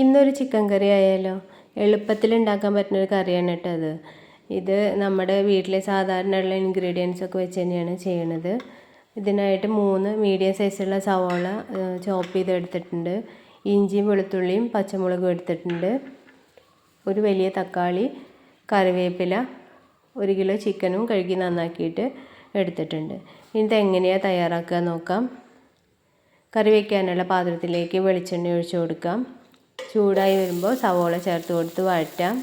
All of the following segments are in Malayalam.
ഇന്നൊരു ചിക്കൻ കറി ആയാലോ? എളുപ്പത്തിൽ ഉണ്ടാക്കാൻ പറ്റുന്ന ഒരു കറിയാണ് കേട്ടോ അത്. ഇത് നമ്മുടെ വീട്ടിലെ സാധാരണ ഉള്ള ഇൻഗ്രീഡിയൻസ് ഒക്കെ വെച്ച് തന്നെയാണ് ചെയ്യണത്. ഇതിനായിട്ട് മൂന്ന് മീഡിയം സൈസുള്ള സവോള ചോപ്പ് ചെയ്ത് എടുത്തിട്ടുണ്ട്. ഇഞ്ചിയും വെളുത്തുള്ളിയും പച്ചമുളകും എടുത്തിട്ടുണ്ട്. ഒരു വലിയ തക്കാളി കറിവേപ്പില ഒരു കിലോ ചിക്കനും കഴുകി നന്നാക്കിയിട്ട് എടുത്തിട്ടുണ്ട്. ഇനി ഇതെങ്ങനെയാണ് തയ്യാറാക്കുക നോക്കാം. കറി വയ്ക്കാനുള്ള പാത്രത്തിലേക്ക് വെളിച്ചെണ്ണ ഒഴിച്ചു കൊടുക്കാം. ചൂടായി വരുമ്പോൾ സവോള ചേർത്ത് കൊടുത്ത് വഴറ്റാം.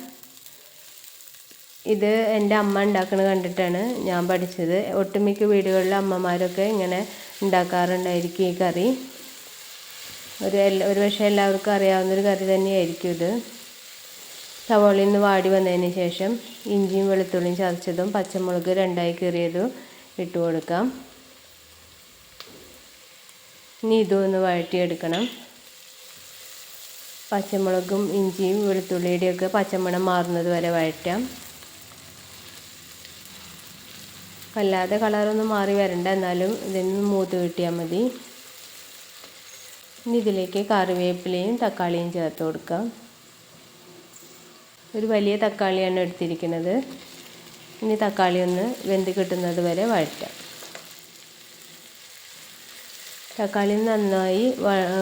ഇത് എന്റെ അമ്മ ഉണ്ടാക്കുന്നത് കണ്ടിട്ടാണ് ഞാൻ പഠിച്ചത്. ഒട്ടുമിക്ക വീടുകളിലെ അമ്മമാരൊക്കെ ഇങ്ങനെ ഉണ്ടാക്കാറുണ്ടായിരിക്കും ഈ കറി. ഒരു ഒരു പക്ഷേ എല്ലാവർക്കും അറിയാവുന്നൊരു കറി തന്നെയായിരിക്കും ഇത്. സവോളയിൽ നിന്ന് വാടി വന്നതിന് ശേഷം ഇഞ്ചിയും വെളുത്തുള്ളിയും ചതച്ചതും പച്ചമുളക് രണ്ടായി കീറിയതും ഇട്ട് കൊടുക്കാം. ഇനി ഇതും ഒന്ന് വഴറ്റിയെടുക്കണം. പച്ചമുളകും ഇഞ്ചിയും വെളുത്തുള്ളിയുടെയൊക്കെ പച്ചമണം മാറുന്നത് വരെ വഴറ്റാം. അല്ലാതെ കളറൊന്നും മാറി വരണ്ട. എന്നാലും ഇതിന് മൂത്ത് കിട്ടിയാൽ മതി. ഇനി ഇതിലേക്ക് കറിവേപ്പിലയും തക്കാളിയും ചേർത്ത് കൊടുക്കാം. ഒരു വലിയ തക്കാളിയാണ് എടുത്തിരിക്കുന്നത്. ഇനി തക്കാളി ഒന്ന് വെന്ത് കിട്ടുന്നത് വരെ വഴറ്റാം. തക്കാളി നന്നായി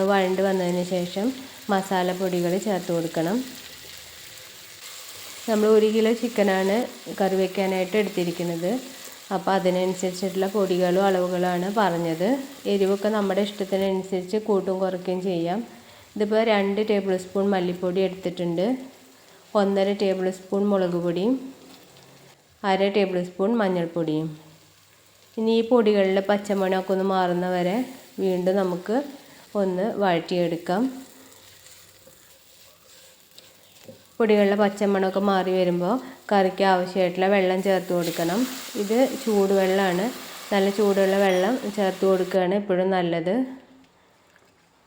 വഴണ്ട് വന്നതിന് ശേഷം മസാലപ്പൊടികൾ ചേർത്ത് കൊടുക്കണം. നമ്മൾ ഒരു കിലോ ചിക്കനാണ് കറി വയ്ക്കാനായിട്ട് എടുത്തിരിക്കുന്നത്. അപ്പോൾ അതിനനുസരിച്ചിട്ടുള്ള പൊടികളും അളവുകളാണ് പറഞ്ഞത്. എരിവൊക്കെ നമ്മുടെ ഇഷ്ടത്തിനനുസരിച്ച് കൂട്ടും കുറയ്ക്കുകയും ചെയ്യാം. ഇതിപ്പോൾ രണ്ട് ടേബിൾ സ്പൂൺ മല്ലിപ്പൊടി എടുത്തിട്ടുണ്ട്. ഒന്നര ടേബിൾ സ്പൂൺ മുളക് പൊടിയും അര ടേബിൾ സ്പൂൺ മഞ്ഞൾപ്പൊടിയും. ഇനി ഈ പൊടികളിൽ പച്ചമണമൊക്കെ ഒന്ന് മാറുന്നവരെ വീണ്ടും നമുക്ക് ഒന്ന് വഴറ്റിയെടുക്കാം. പൊടികളിലെ പച്ചമണമൊക്കെ മാറി വരുമ്പോൾ കറിക്ക് ആവശ്യമായിട്ടുള്ള വെള്ളം ചേർത്ത് കൊടുക്കണം. ഇത് ചൂടുവെള്ളമാണ്. നല്ല ചൂടുള്ള വെള്ളം ചേർത്ത് കൊടുക്കുകയാണ് എപ്പോഴും നല്ലത്.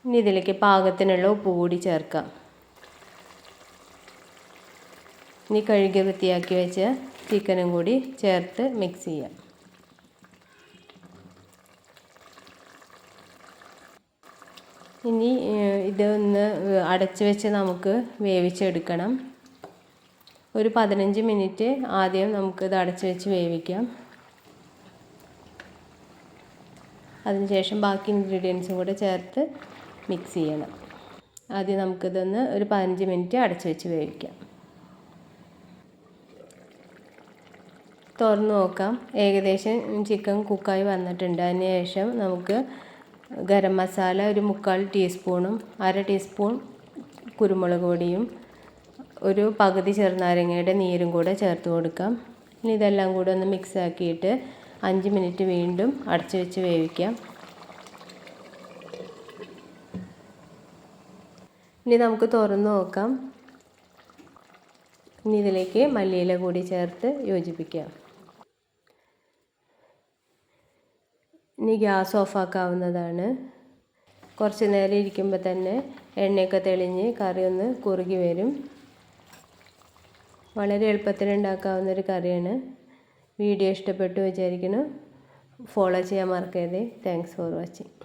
ഇനി ഇതിലേക്ക് പാകത്തിനുള്ള ഉപ്പ് കൂടി ചേർക്കാം. ഇനി കഴുകി വൃത്തിയാക്കി വെച്ച് ചിക്കനും കൂടി ചേർത്ത് മിക്സ് ചെയ്യാം. ഇനി ഇതൊന്ന് അടച്ച് വെച്ച് നമുക്ക് വേവിച്ചെടുക്കണം. ഒരു പതിനഞ്ച് മിനിറ്റ് ആദ്യം നമുക്ക് ഇത് അടച്ച് വെച്ച് വേവിക്കാം. അതിനുശേഷം ബാക്കി ഇൻഗ്രീഡിയൻസും കൂടെ ചേർത്ത് മിക്സ് ചെയ്യണം. ആദ്യം നമുക്കിതൊന്ന് ഒരു പതിനഞ്ച് മിനിറ്റ് അടച്ച് വെച്ച് വേവിക്കാം. തുറന്ന് നോക്കാം. ഏകദേശം ചിക്കൻ കുക്കായി വന്നിട്ടുണ്ട്. അതിന് ശേഷം നമുക്ക് ഗരം മസാല ഒരു മുക്കാൽ ടീസ്പൂണും അര ടീസ്പൂൺ കുരുമുളക് പൊടിയും ഒരു പകുതി ചെറുനാരങ്ങയുടെ നീരും കൂടെ ചേർത്ത് കൊടുക്കാം. ഇനി ഇതെല്ലാം കൂടെ ഒന്ന് മിക്സ് ആക്കിയിട്ട് അഞ്ച് മിനിറ്റ് വീണ്ടും അടച്ചു വെച്ച് വേവിക്കാം. ഇനി നമുക്ക് തുറന്ന് നോക്കാം. ഇനി ഇതിലേക്ക് മല്ലിയില കൂടി ചേർത്ത് യോജിപ്പിക്കാം. ഇനി ഗ്യാസ് ഓഫാക്കാവുന്നതാണ്. കുറച്ച് നേരം ഇരിക്കുമ്പോൾ തന്നെ എണ്ണയൊക്കെ തെളിഞ്ഞ് കറി ഒന്ന് കുറുകി വരും. വളരെ എളുപ്പത്തിൽ ഉണ്ടാക്കാവുന്നൊരു കറിയാണ്. വീഡിയോ ഇഷ്ടപ്പെട്ടു വിചാരിക്കുന്നു. ഫോളോ ചെയ്യാൻ മറക്കരുത്. Thanks for watching